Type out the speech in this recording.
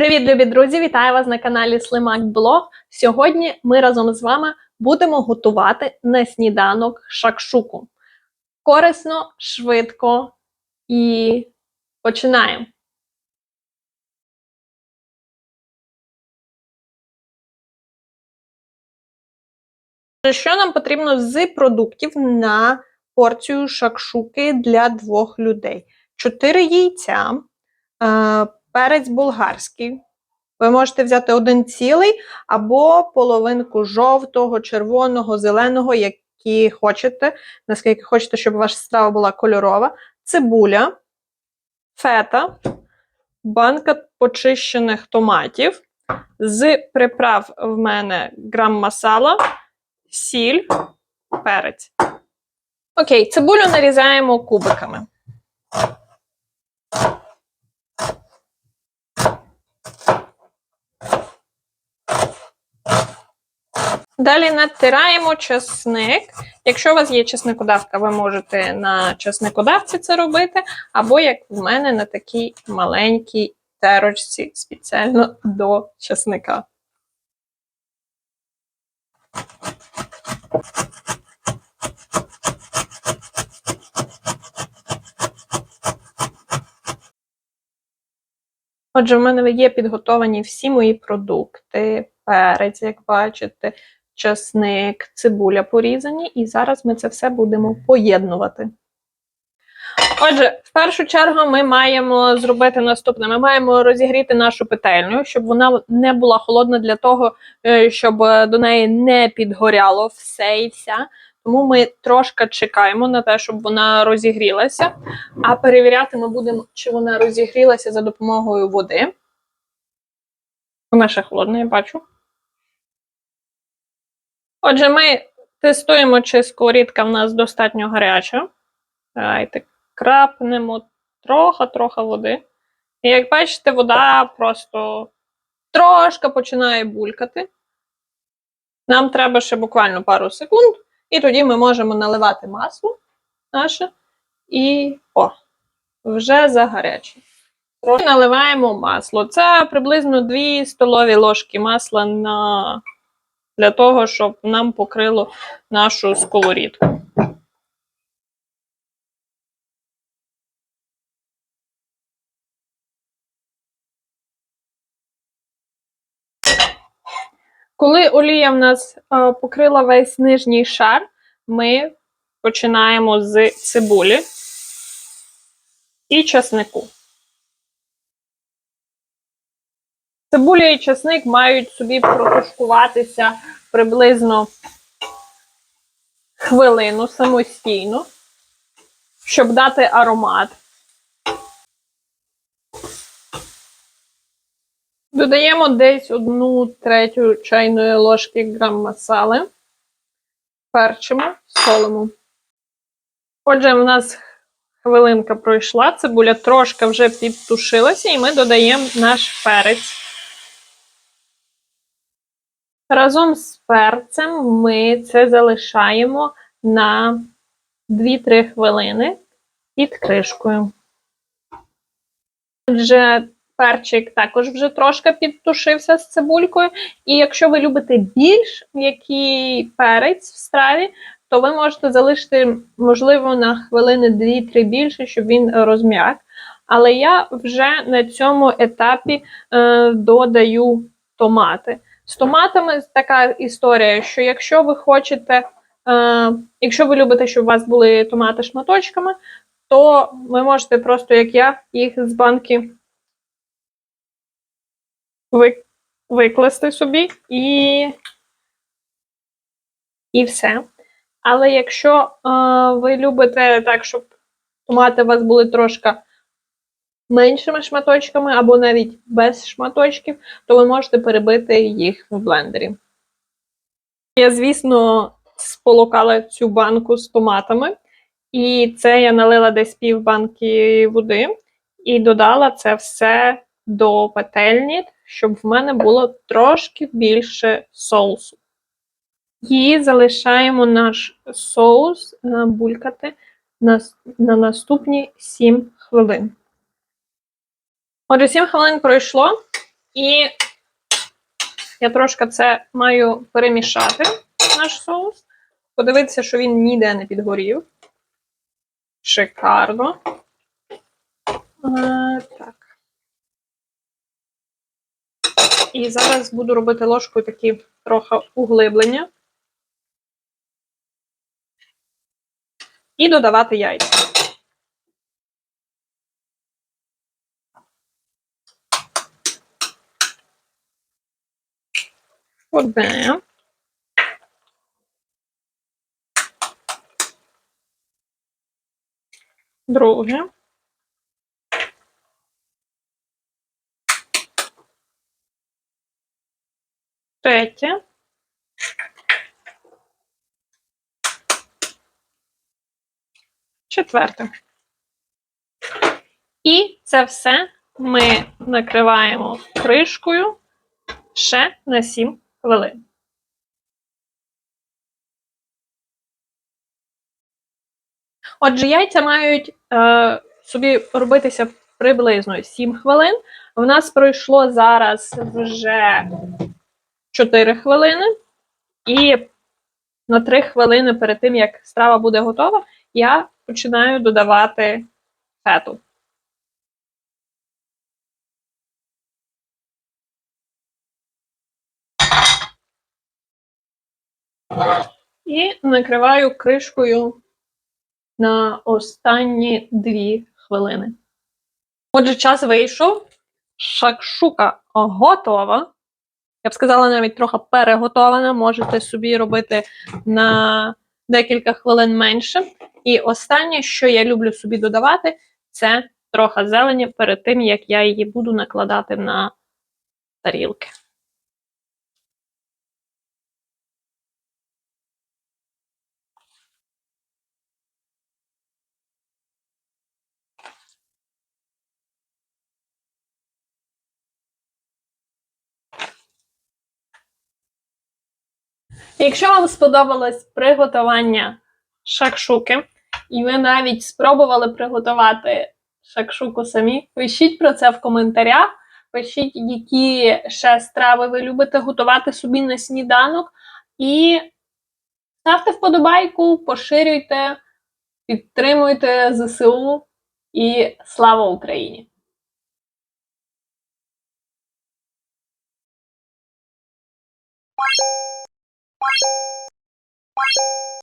Привіт, любі друзі! Вітаю вас на каналі Слимак Блог. Сьогодні ми разом з вами будемо готувати на сніданок шакшуку. Корисно, швидко і починаємо. Що нам потрібно з продуктів на порцію шакшуки для двох людей? 4 яйця, е, перець болгарський. Ви можете взяти один цілий або половинку жовтого, червоного, зеленого, які хочете, наскільки хочете, щоб ваша страва була кольорова, цибуля, фета, банка почищених томатів. З приправ в мене грам масала, сіль, перець. Окей, цибулю нарізаємо кубиками. Далі натираємо чесник. Якщо у вас є чесникодавка, ви можете на чесникодавці це робити, або, як в мене, на такій маленькій терочці спеціально до чесника. Отже, в мене є підготовані всі мої продукти, перець, як бачите, часник, цибуля порізані, і зараз ми це все будемо поєднувати. Отже, в першу чергу ми маємо зробити наступне: ми маємо розігріти нашу петельню, щоб вона не була холодна для того, е, щоб до неї не підгоряло все і вся. Тому ми трошки чекаємо на те, щоб вона розігрілася. А перевіряти ми будемо, чи вона розігрілася за допомогою води. Вона ще холодна, я бачу. Отже, ми тестуємо, чи сковорідка в нас достатньо гаряча. Давайте крапнемо трохи-трохи води. І як бачите, вода просто трошки починає булькати. Нам треба ще буквально пару секунд, і тоді ми можемо наливати масло наше і о, вже загаряче. Наливаємо масло. Це приблизно 2 столові ложки масла на для того, щоб нам покрило нашу сковорідку. Коли олія в нас е, покрила весь нижній шар, ми починаємо з цибулі і часнику. Цибуля і часник мають собі протушкуватися приблизно хвилину самостійно, щоб дати аромат. Додаємо десь одну третю чайної ложки грам масали, перчимо, солимо. Отже, в нас хвилинка пройшла, цибуля трошки вже підтушилася, і ми додаємо наш перець. Разом з перцем ми це залишаємо на 2-3 хвилини під кришкою. Отже, перчик також вже трошки підтушився з цибулькою. І якщо ви любите більш м'який перець в страві, то ви можете залишити, можливо, на хвилини 2-3 більше, щоб він розм'як. Але я вже на цьому етапі е, додаю томати. З томатами така історія, що якщо ви хочете, е, якщо ви любите, щоб у вас були томати шматочками, то ви можете просто, як я, їх з банки викласти собі і і все. Але якщо е, ви любите так, щоб томати у вас були трошки меншими шматочками, або навіть без шматочків, то ви можете перебити їх в блендері. Я, звісно, сполокала цю банку з томатами, і це я налила десь пів банки води і додала це все до петельні, щоб в мене було трошки більше соусу. І залишаємо наш соус булькати на, на наступні 7 хвилин. Отже, 7 хвилин пройшло. І я трошки це маю перемішати, наш соус. Подивитися, що він ніде не підгорів. Шикарно. Е, так. І зараз буду робити ложкою такі трохи углиблення. І додавати яйця. Одне. Друге. Третє. Четверте. І це все ми накриваємо кришкою ще на 7 хвилин. Отже, яйця мають е, собі робитися приблизно 7 хвилин. У нас пройшло зараз вже 4 хвилини, і на 3 хвилини перед тим, як страва буде готова, я починаю додавати фету. І накриваю кришкою на останні 2 хвилини. Отже, час вийшов. Шакшука готова. Я б сказала, навіть трохи переготована. Можете собі робити на декілька хвилин менше. І останнє, що я люблю собі додавати, це трохи зелені перед тим, як я її буду накладати на тарілки. Якщо вам сподобалось приготування шакшуки, і ви навіть спробували приготувати шакшуку самі, пишіть про це в коментарях. Пишіть, які ще страви ви любите готувати собі на сніданок. І ставте вподобайку, поширюйте, підтримуйте ЗСУ і слава Україні! Bye.